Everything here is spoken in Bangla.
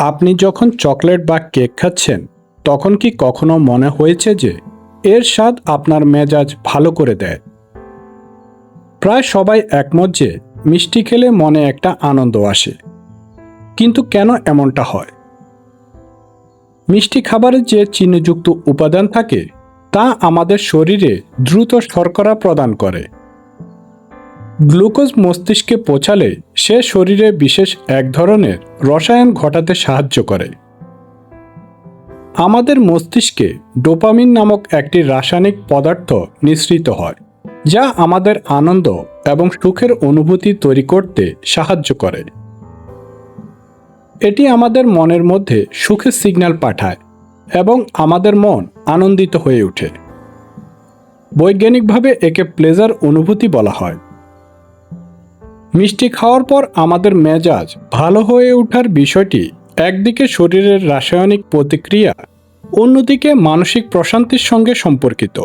আপনি যখন চকলেট বা কেক খাচ্ছেন, তখন কি কখনো মনে হয়েছে যে, এর স্বাদ আপনার মেজাজ ভালো করে দেয়? প্রায় সবাই একমত যে, মিষ্টি খেলে মনে একটা আনন্দ আসে। কিন্তু কেন এমনটা হয়? মিষ্টি খাবারের যে চিনিযুক্ত উপাদান থাকে, তা আমাদের শরীরে দ্রুত শর্করা প্রদান করে। গ্লুকোজ মস্তিষ্কে পৌঁছালে সে শরীরে বিশেষ এক ধরনের রসায়ন ঘটাতে সাহায্য করে। আমাদের মস্তিষ্কে ডোপামিন নামক একটি রাসায়নিক পদার্থ নিঃসৃত হয়, যা আমাদের আনন্দ এবং সুখের অনুভূতি তৈরি করতে সাহায্য করে। এটি আমাদের মনের মধ্যে সুখের সিগন্যাল পাঠায় এবং আমাদের মন আনন্দিত হয়ে ওঠে। বৈজ্ঞানিকভাবে একে প্লেজার অনুভূতি বলা হয়। মিষ্টি খাওয়ার পর আমাদের মেজাজ ভালো হয়ে ওঠার বিষয়টি একদিকে শরীরের রাসায়নিক প্রতিক্রিয়া, অন্যদিকে মানসিক প্রশান্তির সঙ্গে সম্পর্কিত।